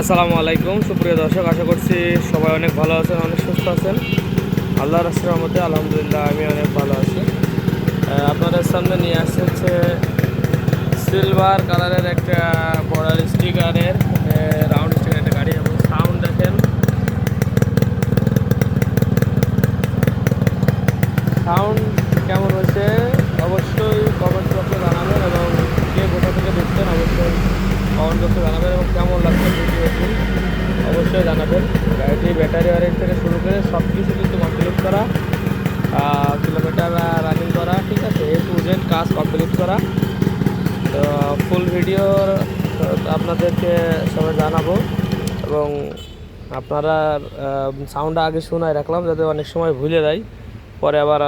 আসসালামু আলাইকুম, সুপ্রিয় দর্শক, আশা করছি সবাই অনেক ভালো আছেন, অনেক সুস্থ আছেন। আল্লাহ রাস্তার মধ্যে আলহামদুলিল্লাহ আমি অনেক ভালো আছি। আপনাদের সামনে নিয়ে আসছে হচ্ছে সিলভার কালারের একটা বর্ডার স্টিকারের রাউন্ড স্টিকার একটা গাড়ি এবং সাউন্ড দেখেন। সাউন্ড কেমন হয়েছে? অবশ্যই কমেন্ট বক্সে জানাবেন এবং কে কোথা থেকে দেখছেন অবশ্যই কমেন্ট বক্সে জানাবেন এবং কেমন লাগছে অবশ্যই জানাবেন। গাড়িটি ব্যাটারি ওয়ারেন্ট থেকে শুরু করে সব কিছু কিন্তু কমপ্লিট করা কিলোমিটার রানিং করা, ঠিক আছে? এ টু জেড কাজ কমপ্লিট করা। তো ফুল ভিডিও আপনাদেরকে সবাই জানাব এবং আপনারা সাউন্ডটা আগে শোনায় রাখলাম যাতে অনেক সময় ভুলে যায় পরে আবার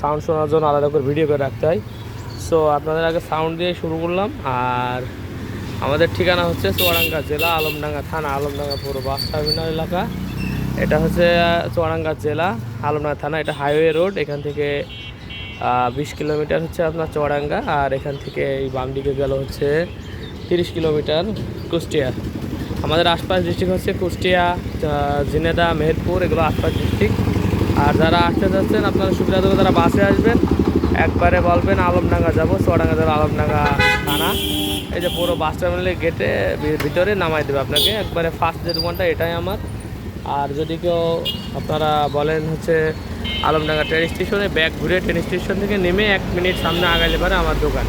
সাউন্ড শোনার জন্য আলাদা করে ভিডিও করে রাখতে হয়। সো আপনাদের আগে সাউন্ড দিয়ে শুরু করলাম আর আমাদের ঠিকানা হচ্ছে চুয়াডাঙ্গা জেলা, আলমডাঙ্গা থানা, আলমডাঙ্গা পুরো বাস টার্মিনাল এলাকা। এটা হচ্ছে চুয়াডাঙ্গা জেলা, আলমডাঙ্গা থানা, এটা হাইওয়ে রোড। এখান থেকে বিশ কিলোমিটার হচ্ছে আপনার চুয়াডাঙ্গা, আর এখান থেকে এই বাম দিকে গেল হচ্ছে তিরিশ কিলোমিটার কুষ্টিয়া। আমাদের আশপাশ ডিস্ট্রিক্ট হচ্ছে কুষ্টিয়া ঝিনেদা মেহেরপুর, এগুলো আশপাশ ডিস্ট্রিক্ট আর যারা আসতে যাচ্ছেন, আপনারা সুবিধা দেবে তারা বাসে আসবেন। একবারে বলবেন, আলমডাঙ্গা যাব, চুয়াডাঙ্গা যাব আলমডাঙ্গা থানা। এই যে পুরো বাস টার্মিনালের গেটে ভিতরে নামাই দেবে আপনাকে। একবারে ফার্স্ট যে দোকানটা, এটাই আমার। আর যদি কেউ আপনারা বলেন হচ্ছে আলমডাঙ্গা ট্রেন স্টেশনে ব্যাগ ঘুরে ট্রেন স্টেশন থেকে নেমে এক মিনিট সামনে আগাইলে পারে আমার দোকান,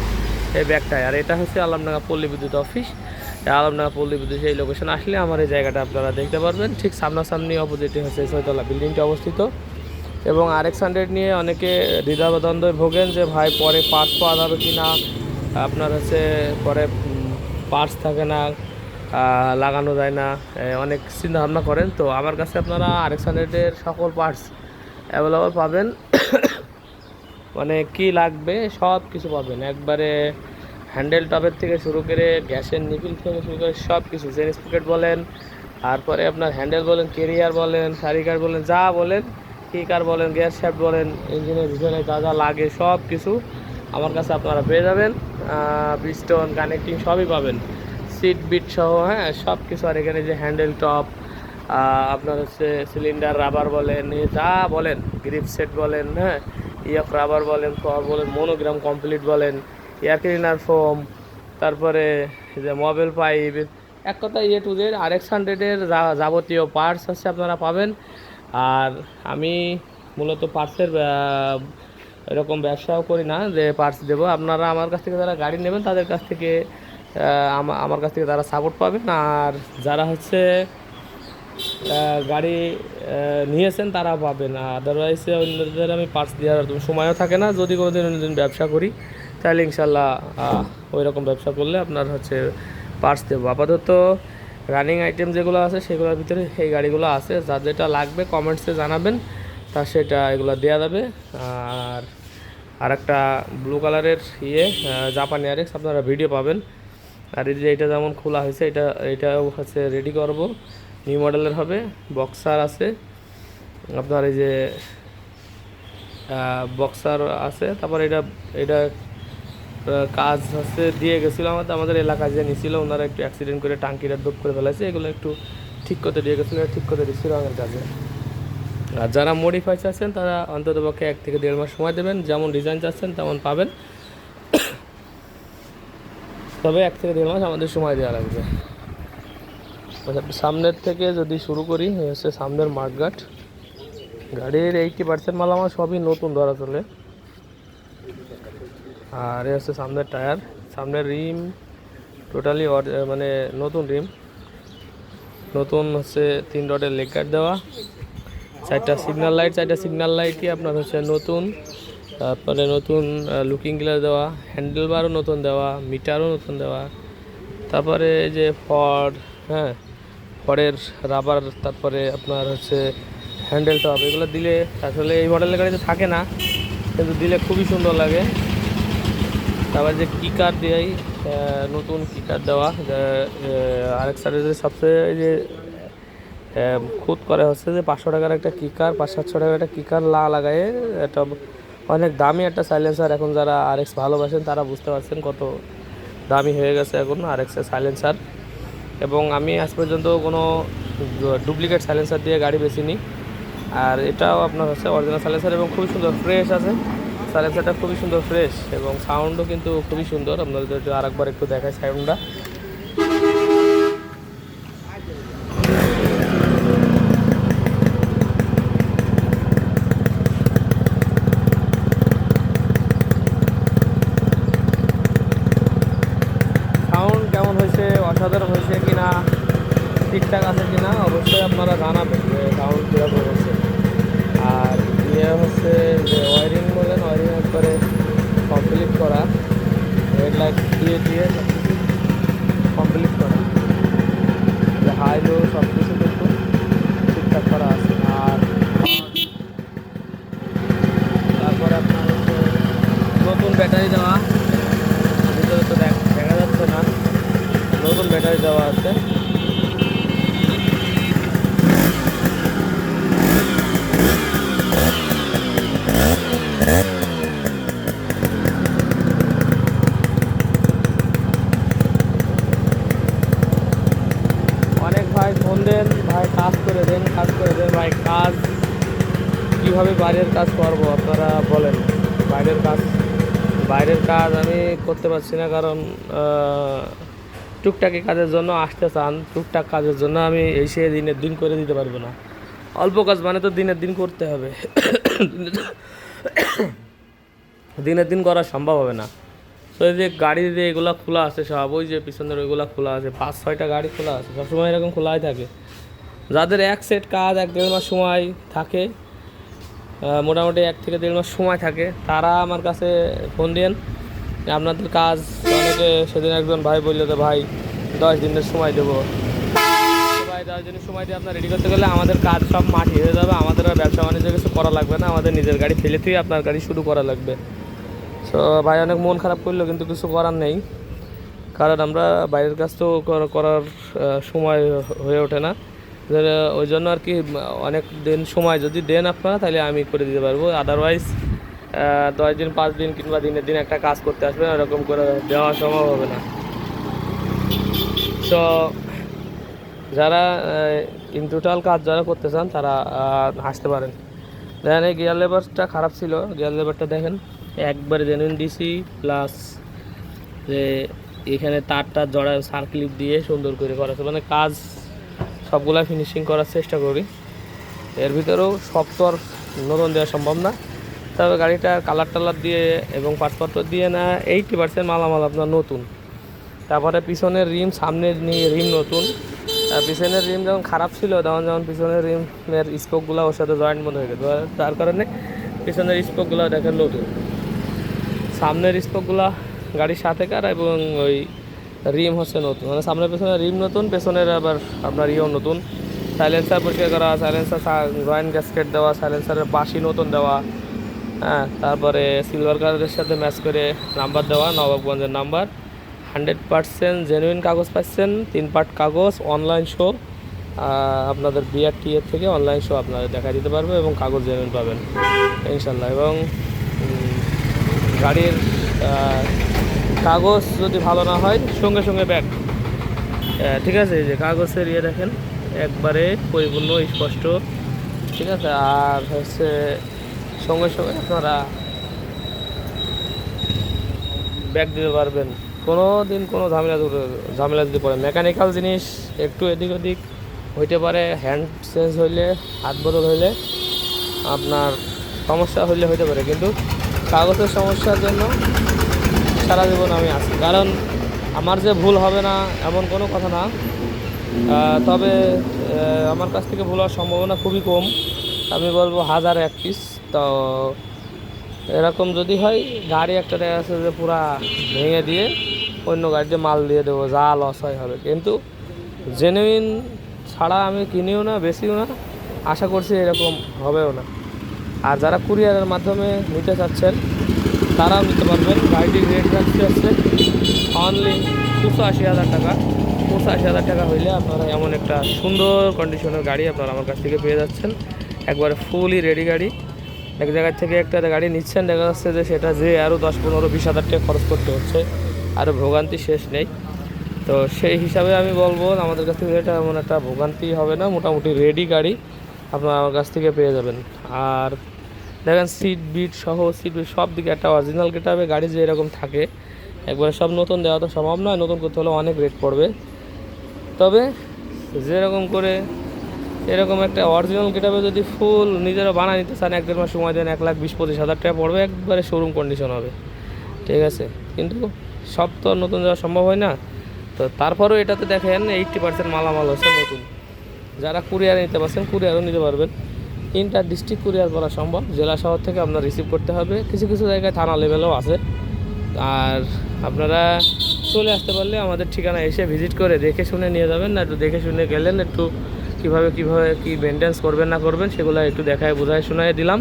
এই ব্যাগটায় আর এটা হচ্ছে আলমডাঙ্গা পল্লী বিদ্যুৎ অফিস আলমডাঙ্গা পল্লী বিদ্যুৎ এই লোকেশন আসলে আমার এই জায়গাটা আপনারা দেখতে পারবেন। ঠিক সামনাসামনি অপোজিটে হচ্ছে ছয়তলা বিল্ডিংটি অবস্থিত। এবং আর এক্স হান্ড্রেড নিয়ে অনেকে দ্বিধাদ্বন্দ্বে ভোগেন যে, ভাই, পরে পার্টস পাওয়া যাবে কি না আপনার হচ্ছে পরে পার্টস থাকে না লাগানো যায় না অনেক চিন্তা ভাবনা করেন। তো আমার কাছে আপনারা আর এক্স সকল পার্টস অ্যাভেলেবল পাবেন। মানে কি লাগবে সব কিছু পাবেন। একবারে হ্যান্ডেল টপের থেকে শুরু করে গ্যাসের নিপিল থেকে শুরু করে সব কিছু চেন স্পকেট বলেন, তারপরে আপনার হ্যান্ডেল বলেন, কেরিয়ার বলেন সারিকার বলেন, যা বলেন কিকার বলেন গ্যাস শ্যাফট বলেন, ইঞ্জিনের পিছনে যা যা লাগে সব কিছু আমার কাছে আপনারা পেয়ে যাবেন বিস্টোন কানেক্টিং সবই পাবেন। সিট বিট সহ হ্যাঁ সব কিছু আর এখানে যে হ্যান্ডেল টপ আপনার হচ্ছে সিলিন্ডার রাবার বলেন যা বলেন গ্রিপ সেট বলেন হ্যাঁ ইয়ক রাবার বলেন কর বলেন মনোগ্রাম কমপ্লিট বলেন এয়ার ক্লিনার ফোম তারপরে যে মোবাইল পাইপ এক কথা ইয়ে টু জেড আর এক্স হান্ড্রেডের যাবতীয় পার্টস হচ্ছে আপনারা পাবেন। আর আমি মূলত পার্টসের এরকম ব্যবসাও করি না, যে পার্টস দেবো। আপনারা আমার কাছ থেকে যারা গাড়ি নেবেন, তাদের কাছ থেকে আমার কাছ থেকে তারা সাপোর্ট পাবেন। আর যারা হচ্ছে গাড়ি নিয়েছেন, তারা পাবেন। আদারওয়াইজ অন্যদের আমি পার্টস দেওয়ার সময়ও থাকে না। যদি কোনো দিন অন্যদিন ব্যবসা করি, তাহলে ইনশাল্লাহ ওই রকম ব্যবসা করলে আপনার হচ্ছে পার্টস দেবো। আপাতত রানিং আইটেম যেগুলো আছে, সেগুলোর ভিতরে এই গাড়িগুলো আছে। যা যেটা লাগবে কমেন্টসে জানাবেন। তা সেটা এগুলো দেওয়া যাবে। আর আর একটা ব্লু কালারের ইয়ে জাপানি আরেক্স আপনারা ভিডিও পাবেন। আর এই যে এটা যেমন খোলা হয়েছে, এটা, এটাও হচ্ছে রেডি করব। নিউ মডেলের হবে বক্সার আছে। আপনার এই যে বক্সার আছে, তারপর এটা এটা কাজ হচ্ছে দিয়ে গেছিল আমাদের আমাদের এলাকায় যে নিছিল, ওনারা একটু অ্যাক্সিডেন্ট করে টাঙ্কিটা ডুব করে ফেলেছে, এগুলো একটু ঠিক করতে দিয়ে গেছিল, ঠিক করে দিচ্ছিল আমাদের কাছে। আর যারা মডিফাই চাচ্ছেন তারা অন্তত পক্ষে এক থেকে দেড় মাস সময় দেবেন। যেমন ডিজাইন চাচ্ছেন তেমন পাবেন। তবে এক থেকে দেড় মাস আমাদের সময় দেওয়া লাগবে। আচ্ছা, সামনের থেকে যদি শুরু করি হচ্ছে সামনের মাঠঘাট। গাড়ির এইটি পার্সেন্ট মাল আমার সবই নতুন ধরা চলে। আর এ হচ্ছে সামনের টায়ার। সামনের রিম টোটালি মানে নতুন রিম। নতুন হচ্ছে তিন রডের লেগ গার্ড দেওয়া। চারটা সিগন্যাল লাইট চারটা সিগন্যাল লাইটই আপনার হচ্ছে নতুন, তারপরে নতুন লুকিং গ্লাস দেওয়া হ্যান্ডেল বারও নতুন দেওয়া মিটারও নতুন দেওয়া, তারপরে যে ফড হ্যাঁ ফডের রাবার তারপরে আপনার হচ্ছে হ্যান্ডেল টপ এগুলো দিলে আসলে এই মডেলের গাড়িতে থাকে না, কিন্তু দিলে খুবই সুন্দর লাগে। তারপর যে কিকার দেয় নতুন কিকার দেওয়া আরেক সাইডে সবচেয়ে যে খুদ করে হচ্ছে যে পাঁচশো টাকার একটা কিকার, পাঁচ, সাতশো টাকার একটা কিকার লা লাগায় এটা অনেক দামি একটা সাইলেন্সার এখন যারা আর এক্স ভালোবাসেন তারা বুঝতে পারছেন কত দামি হয়ে গেছে এখন আর এক্সের সাইলেন্সার এবং আমি আজ পর্যন্ত কোনো ডুপ্লিকেট সাইলেন্সার দিয়ে গাড়ি বেশিনি আর এটাও আপনার হচ্ছে অরিজিনাল সাইলেন্সার এবং খুবই সুন্দর ফ্রেশ আছে। সাইলেন্সারটা খুবই সুন্দর ফ্রেশ এবং সাউন্ডও কিন্তু খুবই সুন্দর। আপনাদের আরেকবার একটু দেখায় সাউন্ডটা সাউন্ড কেমন হয়েছে? অসাধারণ হয়েছে কি না ঠিকঠাক আছে কি না অবশ্যই আপনারা জানাবেন যে সাউন্ড কীরকম হয়েছে। আর ইয়ে হচ্ছে যে ওয়ারিং বলেন ওয়ারিং একবারে কমপ্লিট করা। হেডলাইট দিয়ে দিয়ে সব কিছু কমপ্লিট করা। হাই লো সব কিছু কিন্তু ঠিকঠাক করা আছে। আর তারপরে আপনার নতুন ব্যাটারি দেওয়া ভিতরে তো দেখ- দেখা যাচ্ছে না ব্যাটারি দেওয়া আছে। অনেক ভাই ফোন দেন, ভাই কাজ করে দেন, কাজ করে দেন। ভাই, কাজ, কীভাবে বাইরের কাজ করব আপনারা বলেন। বাইরের কাজ বাইরের কাজ আমি করতে পারছি না কারণ টুকটাকি কাজের জন্য আসতে চান, টুকটাক কাজের জন্য আমি এসে দিনের দিন করে দিতে পারব না। অল্প কাজ মানে তো দিনের দিন করতে হবে। দিনের দিন করা সম্ভব হবে না। তো এই যে গাড়ি যে এগুলো খোলা আছে সব, ওই যে পিছনের ওইগুলো খোলা আছে, পাঁচ, ছয়টা গাড়ি খোলা আছে, সবসময় এরকম খোলাই থাকে। যাদের এক সেট কাজ, এক দেড় মাস সময় থাকে মোটামুটি এক থেকে দেড় মাস সময় থাকে, তারা আমার কাছে ফোন দিন আপনাদের কাজ, অনেকে সেদিন একজন ভাই বলল যে, ভাই, দশ দিনের সময় দেবো। ভাই, দশ দিনের সময় দিয়ে আপনার রেডি করতে গেলে আমাদের কাজ সব মাটি হয়ে যাবে। আমাদের আর ব্যবসা বাণিজ্য কিছু করা লাগবে না। আমাদের নিজের গাড়ি ফেলে আপনার গাড়ি শুরু করা লাগবে। তো ভাই অনেক মন খারাপ করল, কিন্তু কিছু করার নেই। কারণ আমরা বাইরের কাজ তো করার সময় হয়ে ওঠে না। ওই জন্য আর কি, অনেক দিন সময় যদি দেন আপনারা, তাহলে আমি করে দিতে পারব। আদারওয়াইজ দশ দিন, পাঁচ দিন কিংবা দিনের দিন একটা কাজ করতে আসবেন এরকম করে দেওয়া সম্ভব হবে না। তো যারা ইন টোটাল কাজ যারা করতে চান, তারা আসতে পারেন। দেখেন এই গিয়ার লেবারটা খারাপ ছিল। গিয়ার লেবারটা দেখেন, একবারে জেনুইন ডিসি প্লাস যে এখানে তারটা জড়া সার্ক্লিপ দিয়ে সুন্দর করে করা মানে কাজ সবগুলা ফিনিশিং করার চেষ্টা করি। এর ভিতরেও সব তো আর নতুন দেওয়া সম্ভব না। তবে গাড়িটার কালার টালার দিয়ে এবং পাটপত্র দিয়ে না এইটি পার্সেন্ট মালামাল আপনার নতুন। তারপরে পিছনের রিম, সামনের নিয়ে রিম নতুন। পিছনের রিম যখন খারাপ ছিল, তখন যখন পিছনের রিমের স্পোকগুলো ওর সাথে জয়েন্ট বন্ধ হয়ে গেছে। তার কারণে পিছনের স্পোকগুলো দেখেন নতুন। সামনের স্পোকগুলো গাড়ির সাথে কার এবং ওই রিম হচ্ছে নতুন। মানে সামনের পেছনে রিম নতুন, পেছনের আবার আপনার ইয়েও নতুন। সাইলেন্সার পরিষ্কার করা সাইলেন্সার জয়েন্ট গ্যাসকেট দেওয়া সাইলেন্সারের বাসি নতুন দেওয়া। হ্যাঁ তারপরে সিলভার কালারের সাথে ম্যাচ করে নাম্বার দেওয়া, নবাবগঞ্জের নাম্বার হান্ড্রেড পার্সেন্ট জেনুইন কাগজ পাচ্ছেন, তিন পার্ট কাগজ অনলাইন শো আপনাদের বিআরটি এর থেকে অনলাইন শো আপনারা দেখা দিতে পারবে এবং কাগজ জেনুইন পাবেন ইনশাল্লাহ এবং গাড়ির কাগজ যদি ভালো না হয়, সঙ্গে সঙ্গে ব্যাগ। ঠিক আছে, এই যে কাগজের ইয়ে দেখেন, একবারে পরিপূর্ণ, স্পষ্ট। ঠিক আছে, আর হচ্ছে সঙ্গে সঙ্গে আপনারা ব্যাগ দিতে পারবেন। কোনো দিন কোনো ঝামেলা ঝামেলা দিতে পারে মেকানিক্যাল জিনিস একটু এদিক ওদিক হইতে পারে হ্যান্ড চেঞ্জ হইলে, হাত বদল হইলে আপনার সমস্যা হইলে হইতে পারে। কিন্তু কাগজের সমস্যার জন্য সারা জীবন আমি আছি। কারণ আমার যে ভুল হবে না এমন কোনো কথা না। তবে আমার কাছ থেকে ভুল হওয়ার সম্ভাবনা খুবই কম। আমি বলব হাজার এক পিস তো এরকম যদি হয়, গাড়ি একটা দেখা যাচ্ছে যে পুরা ভেঙে দিয়ে অন্য গাড়িতে মাল দিয়ে দেবো, যা লস হয় হবে। কিন্তু জেনুইন ছাড়া আমি কিনিও না বেশিও না, আশা করছি এরকম হবেও না। আর যারা কুরিয়ারের মাধ্যমে নিতে চাচ্ছেন, তারাও নিতে পারবেন। গাড়িটির রেট রাখতে হচ্ছে অনলি দুশো আশি হাজার টাকা। দুশো আশি হাজার টাকা হইলে আপনারা এমন একটা সুন্দর কন্ডিশনের গাড়ি আপনারা আমার কাছ থেকে পেয়ে যাচ্ছেন। একবারে ফুলি রেডি গাড়ি। এক জায়গা থেকে একটা গাড়ি নিচ্ছেন, দেখা যাচ্ছে যে সেটা যে আরও দশ পনেরো, বিশ হাজার টাকা খরচ করতে হচ্ছে আরও ভোগান্তি শেষ নেই। তো সেই হিসাবে আমি বলব, আমাদের কাছ থেকে এটা এমন একটা ভোগান্তি হবে না, মোটামুটি রেডি গাড়ি আপনারা আমার কাছ থেকে পেয়ে যাবেন। আর দেখেন সিট বিট সহ সিট বিট সব দিকে একটা অরিজিনাল গেটাবে গাড়ি যে এরকম থাকে, একবারে সব নতুন দেওয়া তো সম্ভব নয়, নতুন করতে হলে অনেক রেট পড়বে। তবে যেরকম করে এরকম একটা অরিজিনাল গেটাবে যদি ফুল নিজেরা বানায় নিতে চান, এক দেড় মাস সময় দেন, এক লাখ বিশ, পঁচিশ হাজার টাকা পড়বে, একবারে শোরুম কন্ডিশন হবে। ঠিক আছে? কিন্তু সব তো নতুন যাওয়া সম্ভব হয় না। তো তারপরেও এটাতে দেখেন এইটটি পার্সেন্ট মালামাল হচ্ছে নতুন। যারা কুরিয়ার নিতে পারছেন কুরিয়ারও নিতে পারবেন। ইন্টার ডিস্ট্রিক্ট কুরিয়ার করা সম্ভব। জেলা শহর থেকে আপনার রিসিভ করতে হবে। কিছু কিছু জায়গায় থানা লেভেলও আছে। আর আপনারা চলে আসতে পারলে আমাদের ঠিকানা এসে ভিজিট করে দেখে শুনে নিয়ে যাবেন। না একটু দেখে শুনে গেলেন, একটু কীভাবে কীভাবে, কী মেনটেন্স করবেন না করবেন সেগুলো একটু দেখায়, বোঝায়, শোনায় দিলাম।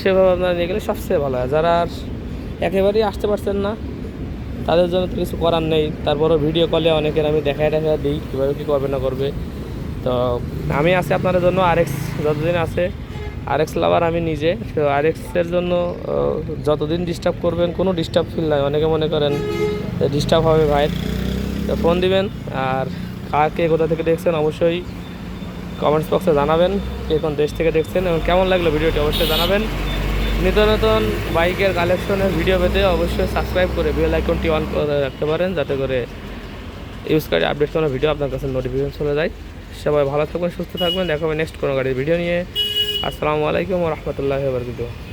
সেভাবে আপনারা নিয়ে গেলে সবচেয়ে ভালো হয়। যারা আর একেবারেই আসতে পারছেন না, তাদের জন্য তো কিছু করার নেই। তারপরও ভিডিও কলে অনেকের আমি দেখায় দেখা দিই কীভাবে, কী করবে, না করবে। তো আমি আছি আপনাদের জন্য আরএক্স যতদিন আছে আরএক্স লাভার আমি নিজে। তো আরএক্সের জন্য যতদিন ডিস্টার্ব করবেন, কোনো ডিস্টার্ব ফিল নাই। অনেকে মনে করেন ডিস্টার্ব হবে ভাইয়ের তো ফোন দিবেন, আর কাকে কোথা থেকে দেখছেন অবশ্যই কমেন্টস বক্সে জানাবেন, কে কোন দেশ থেকে দেখছেন এবং কেমন লাগল ভিডিওটি অবশ্যই জানাবেন। নিত্য নতুন বাইকের কালেকশনের ভিডিও পেতে অবশ্যই সাবস্ক্রাইব করে বেল আইকনটি অন করে রাখতে পারেন, যাতে করে ইউজ করে আপডেট কোনো ভিডিও আপনার কাছে নোটিফিকেশন চলে যায়। সবাই ভালো থাকবেন সুস্থ থাকবেন দেখা হবে নেক্সট কোনো গাড়ির ভিডিও নিয়ে। আসসালামু আলাইকুম রহমতুল্লাহ বরকাতুহ।